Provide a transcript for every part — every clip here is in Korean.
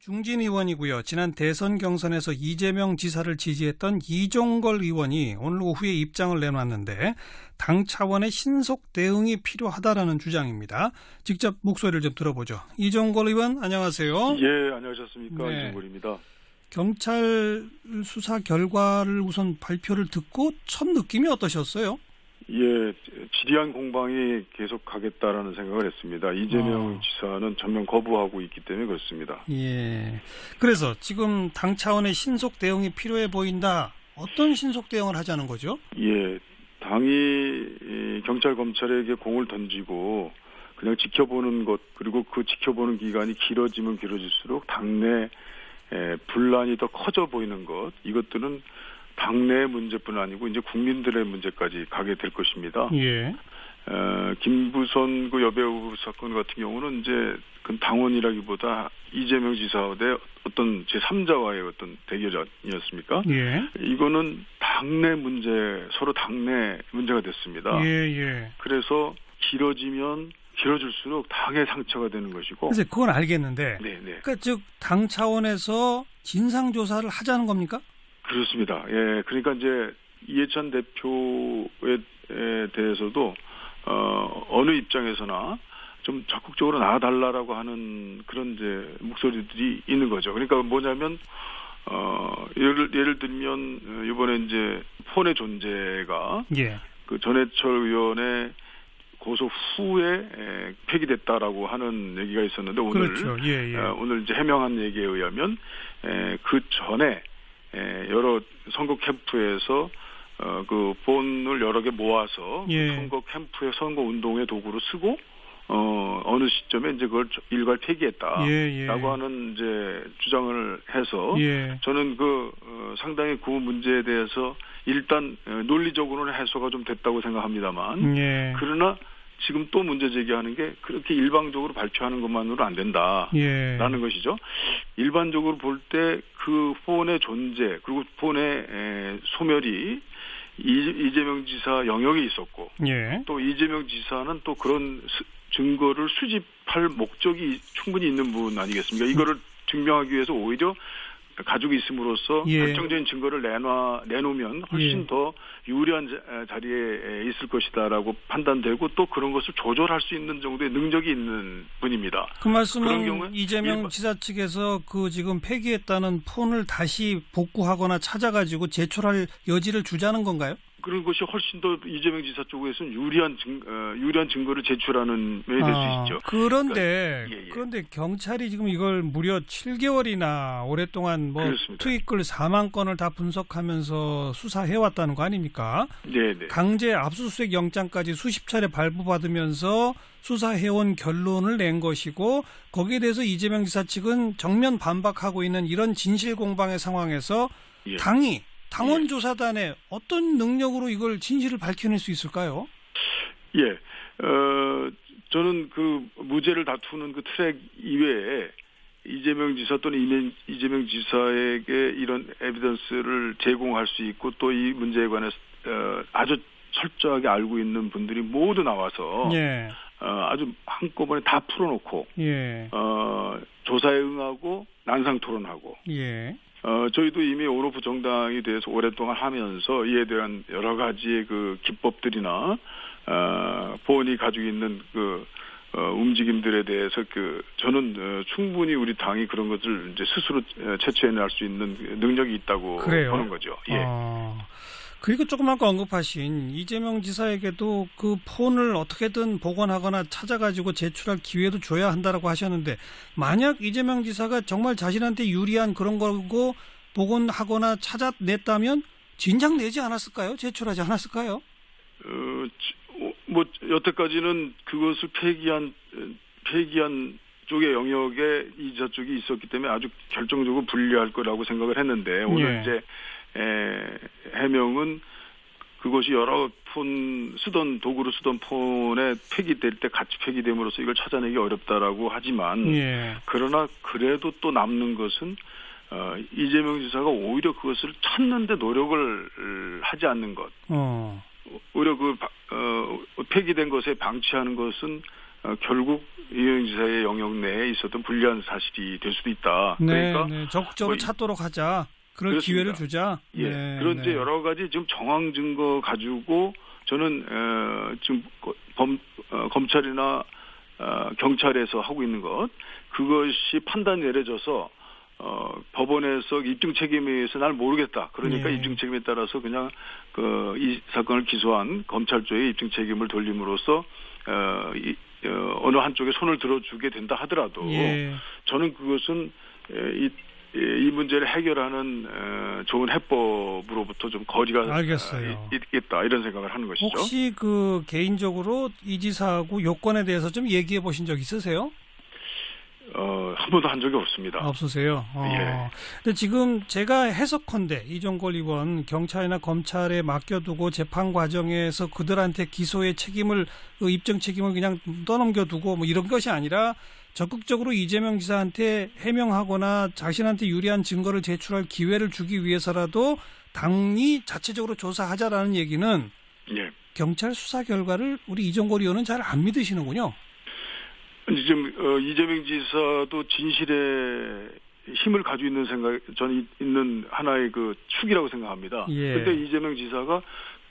중진 의원이고요. 지난 대선 경선에서 이재명 지사를 지지했던 이종걸 의원이 오늘 오후에 입장을 내놨는데 당 차원의 신속 대응이 필요하다라는 주장입니다. 직접 목소리를 좀 들어보죠. 이종걸 의원 안녕하세요. 예, 안녕하셨습니까. 네. 이종골입니다. 경찰 수사 결과를 우선 발표를 듣고 첫 느낌이 어떠셨어요? 예, 지리한 공방이 계속 가겠다라는 생각을 했습니다. 이재명 어. 지사는 전면 거부하고 있기 때문에 그렇습니다. 예. 그래서 지금 당 차원의 신속 대응이 필요해 보인다. 어떤 신속 대응을 하자는 거죠? 예, 당이 이 경찰 검찰에게 공을 던지고 그냥 지켜보는 것 그리고 그 지켜보는 기간이 길어지면 길어질수록 당내 에, 분란이 더 커져 보이는 것 이것들은 당내 문제뿐 아니고 이제 국민들의 문제까지 가게 될 것입니다. 예. 어, 김부선 그 여배우 사건 같은 경우는 이제 그 당원이라기보다 이재명 지사와 대 어떤 제 3자와의 어떤 대결이었습니까? 예. 이거는 당내 문제, 서로 당내 문제가 됐습니다. 예, 예. 그래서 길어지면 길어질수록 당의 상처가 되는 것이고, 그래서 그건 알겠는데, 네, 네, 그러니까 즉 당 차원에서 진상 조사를 하자는 겁니까? 그렇습니다. 예, 그러니까 이제 이해찬 대표에 에 대해서도 어, 어느 입장에서나 좀 적극적으로 나와달라라고 하는 그런 이제 목소리들이 있는 거죠. 그러니까 뭐냐면 어, 예를 예를 들면 어, 이번에 이제 폰의 존재가 예. 그 전해철 의원의 고소 후에 에, 폐기됐다라고 하는 얘기가 있었는데 오늘 그렇죠. 예, 예. 어, 오늘 이제 해명한 얘기에 의하면 에, 그 전에 에, 여러 선거 캠프에서 어, 그 폰을 여러 개 모아서 그 예. 선거 캠프의 선거 운동의 도구로 쓰고 어, 어느 시점에 이제 그걸 일괄 폐기했다라고 예, 예. 하는 이제 주장을 해서 예. 저는 그 어, 상당히 그 문제에 대해서 일단 어, 논리적으로는 해소가 좀 됐다고 생각합니다만 예. 그러나 지금 또 문제 제기하는 게 그렇게 일방적으로 발표하는 것만으로 안 된다. 예. 라는 것이죠. 일반적으로 볼 때그 폰의 존재 그리고 에, 소멸이 이- 이재명 지사 영역에 있었고 예. 또 이재명 지사는 또 그런 수- 증거를 수집할 목적이 충분히 있는 분 아니겠습니까? 이거를 증명하기 위해서 오히려 가지고 있음으로써 예. 결정적인 증거를 내놔 내놓으면 훨씬 예. 더 유리한 자- 자리에 있을 것이다라고 판단되고 또 그런 것을 조절할 수 있는 정도의 능력이 있는 분입니다. 그 말씀은 이재명 일반- 지사 측에서 그 지금 폐기했다는 폰을 다시 복구하거나 찾아가지고 제출할 여지를 주자는 건가요? 그런 것이 훨씬 더 이재명 지사 쪽에서는 유리한 증 어, 유리한 증거를 제출하는 면이 될수 아, 있죠. 그런데 그러니까, 예, 예. 그런데 경찰이 지금 이걸 무려 7개월이나 오랫동안 뭐 그렇습니다. 트윗글 4만 건을 다 분석하면서 수사해 왔다는 거 아닙니까? 네, 네. 강제 압수수색 영장까지 수십 차례 발부받으면서 수사해온 결론을 낸 것이고 거기에 대해서 이재명 지사 측은 정면 반박하고 있는 이런 진실 공방의 상황에서 예. 당이 당원 조사단에 어떤 능력으로 이걸 진실을 밝혀낼 수 있을까요? 예. 어, 저는 그 무죄를 다투는 그 트랙 이외에 이재명 지사 또는 이재명 지사에게 이런 에비던스를 제공할 수 있고 또 이 문제에 관해서 어, 아주 철저하게 알고 있는 분들이 모두 나와서 예, 어, 아주 한꺼번에 다 풀어놓고 예, 어, 조사에 응하고 난상 토론하고 예, 어, 저희도 이미 온오프 정당에 대해서 오랫동안 하면서 이에 대한 여러 가지의 그 기법들이나, 어, 보원이 가지고 있는 그, 어, 움직임들에 대해서 그, 저는 어, 충분히 우리 당이 그런 것을 이제 스스로 어, 채취해낼 수 있는 그 능력이 있다고 그래요? 보는 거죠. 예. 어, 그리고 조금 아까 언급하신 이재명 지사에게도 그 폰을 어떻게든 복원하거나 찾아가지고 제출할 기회도 줘야 한다라고 하셨는데 만약 이재명 지사가 정말 자신한테 유리한 그런 거고 복원하거나 찾아냈다면 진작 내지 않았을까요? 제출하지 않았을까요? 어, 지- 어, 뭐, 여태까지는 그것을 폐기한, 어, 폐기한 쪽의 영역에 이자 쪽이 있었기 때문에 아주 결정적으로 불리할 거라고 생각을 했는데, 오늘 예. 이제, 에, 해명은 그것이 여러 폰, 쓰던, 도구로 쓰던 폰에 폐기될 때 같이 폐기됨으로써 이걸 찾아내기 어렵다라고 하지만, 예. 그러나 그래도 또 남는 것은 어, 이재명 지사가 오히려 그것을 찾는데 노력을 하지 않는 것. 어. 오히려 그 바- 어, 폐기된 것에 방치하는 것은 어, 결국 이재명 지사의 영역 내에 있었던 불리한 사실이 될 수도 있다. 네, 그러니까 네. 적극적으로 뭐 이- 찾도록 하자. 그렇습니다. 기회를 주자. 예. 네, 그런 네. 이제 여러 가지 지금 정황 증거 가지고 저는 어, 지금 거- 범, 어, 검찰이나 어, 경찰에서 하고 있는 것 그것이 판단 내려져서 어, 법원에서 입증 책임에 의해서 날 모르겠다. 그러니까 예. 입증 책임에 따라서 그냥 그 이 사건을 기소한 검찰 쪽에 입증 책임을 돌림으로써 어, 이, 어, 어느 한쪽에 손을 들어주게 된다 하더라도 예. 저는 그것은 에, 이, 이- 이 문제를 해결하는 에, 좋은 해법으로부터 좀 거리가 알겠어요. 아, 있- 있다 이런 생각을 하는 것이죠. 혹시 그 개인적으로 이 지사하고 요건에 대해서 좀 얘기해 보신 적 있으세요? 어, 한 번도 한 적이 없습니다. 없으세요. 어. 예. 근데 지금 제가 해석컨대 이종걸 의원 경찰이나 검찰에 맡겨두고 재판 과정에서 그들한테 기소의 책임을 그 입증 책임을 그냥 떠넘겨두고 뭐 이런 것이 아니라 적극적으로 이재명 지사한테 해명하거나 자신한테 유리한 증거를 제출할 기회를 주기 위해서라도 당이 자체적으로 조사하자라는 얘기는 예. 경찰 수사 결과를 우리 이종걸 의원은 잘 안 믿으시는군요. 지금 어, 이재명 지사도 진실의 힘을 가지고 있는 생각 저는 이- 있는 하나의 그 축이라고 생각합니다. 예. 그런데 이재명 지사가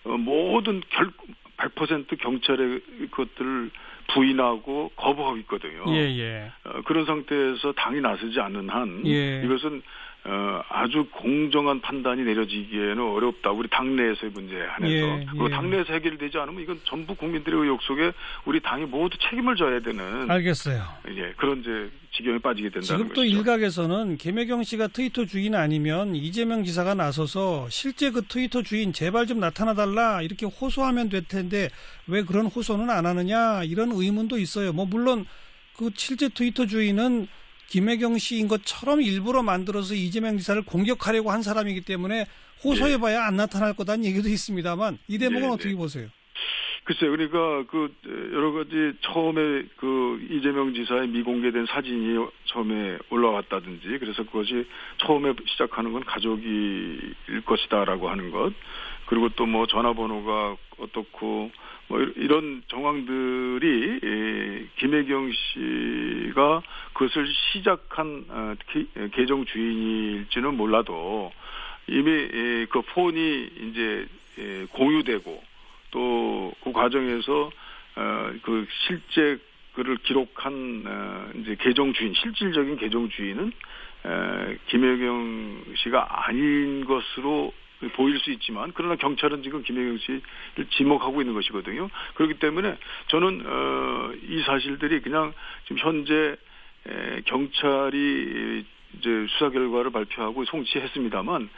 어, 모든 결 100% 경찰의 것들을 부인하고 거부하고 있거든요. 예, 예. 어, 그런 상태에서 당이 나서지 않는 한 예. 이것은 어, 아주 공정한 판단이 내려지기에는 어렵다. 우리 당내에서의 문제 한해서 예, 그리고 예. 당내에서 해결되지 않으면 이건 전부 국민들의 의혹 속에 우리 당이 모두 책임을 져야 되는 알겠어요. 예, 그런 이제 지경에 빠지게 된다는 지금 또 것이죠. 일각에서는 김혜경 씨가 트위터 주인 아니면 이재명 지사가 나서서 실제 그 트위터 주인 제발 좀 나타나달라 이렇게 호소하면 될 텐데 왜 그런 호소는 안 하느냐 이런 의문도 있어요. 뭐 물론 그 실제 트위터 주인은 김혜경 씨인 것처럼 일부러 만들어서 이재명 지사를 공격하려고 한 사람이기 때문에 호소해봐야 안 나타날 거다는 얘기도 있습니다만 이 대목은 네, 어떻게 네. 보세요? 글쎄요, 그러니까 그 여러 가지 처음에 그 이재명 지사의 미공개된 사진이 처음에 올라왔다든지 그래서 그것이 처음에 시작하는 건 가족일 것이다라고 하는 것 그리고 또 뭐 전화번호가 어떻고 뭐 이런 정황들이 에, 김혜경 씨가 그것을 시작한 어, 기- 계정 주인일지는 몰라도 이미 에, 그 폰이 이제 에, 공유되고 또 그 과정에서 어, 그 실제 그를 기록한 어, 이제 계정 주인 실질적인 계정 주인은 에, 김혜경 씨가 아닌 것으로 보일 수 있지만 그러나 경찰은 지금 김혜경 씨를 지목하고 있는 것이거든요. 그렇기 때문에 저는 어, 이 사실들이 그냥 지금 현재 에, 경찰이 이제 수사 결과를 발표하고 송치했습니다만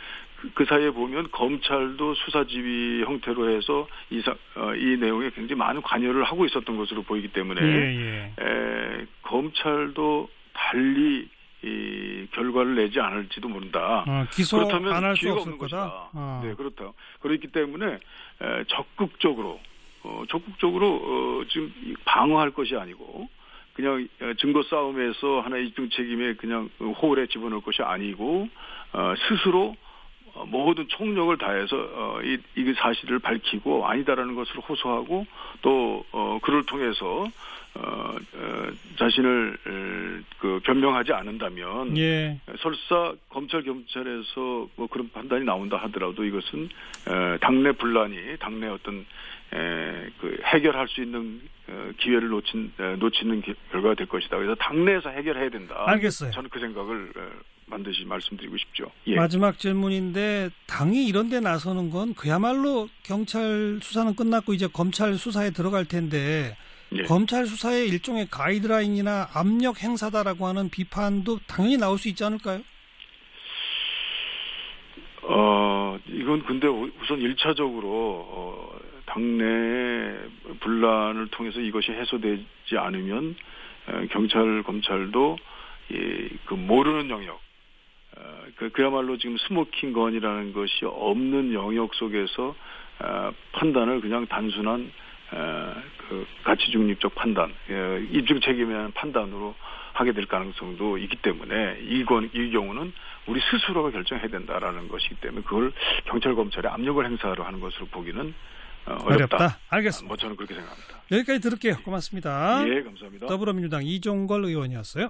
그, 그 사이에 보면 검찰도 수사 지휘 형태로 해서 이, 사, 어, 이 내용에 굉장히 많은 관여를 하고 있었던 것으로 보이기 때문에 예, 예. 에, 검찰도 달리 이 결과를 내지 않을지도 모른다. 어, 기소 그렇다면 안할수 기회가 없는 거다. 것이다. 어. 네, 그렇다. 그렇기 때문에 에, 적극적으로 어, 적극적으로 어, 지금 이 방어할 것이 아니고 그냥 어, 증거 싸움에서 하나의 입증 책임에 그냥 호울에 집어넣을 것이 아니고 어, 스스로 어, 모든 총력을 다해서 어, 이, 이 사실을 밝히고 아니다라는 것을 호소하고 또 어, 그를 통해서 어, 어, 자신을 에, 그 변명하지 않는다면 예. 설사 검찰 경찰에서 뭐 그런 판단이 나온다 하더라도 이것은 에, 당내 분란이 당내 어떤 에, 그 해결할 수 있는 어, 기회를 놓친 에, 놓치는 기- 결과가 될 것이다. 그래서 당내에서 해결해야 된다. 알겠어요. 저는 그 생각을 에, 반드시 말씀드리고 싶죠. 예. 마지막 질문인데 당이 이런 데 나서는 건 그야말로 경찰 수사는 끝났고 이제 검찰 수사에 들어갈 텐데 예. 검찰 수사의 일종의 가이드라인이나 압력 행사다라고 하는 비판도 당연히 나올 수 있지 않을까요? 어, 이건 근데 우선 1차적으로, 어, 당내 분란을 통해서 이것이 해소되지 않으면, 어, 경찰, 검찰도, 이, 그 모르는 영역, 어, 그, 그야말로 지금 스모킹 건이라는 것이 없는 영역 속에서, 어, 판단을 그냥 단순한, 어, 그 가치 중립적 판단, 어, 입증 책임에 대한 판단으로 하게 될 가능성도 있기 때문에 이건 이 경우는 우리 스스로가 결정해야 된다라는 것이기 때문에 그걸 경찰 검찰에 압력을 행사하려 하는 것으로 보기는 어, 어렵다. 어렵다. 알겠습니다. 뭐 저는 그렇게 생각합니다. 여기까지 들을게요. 고맙습니다. 예, 감사합니다. 더불어민주당 이종걸 의원이었어요.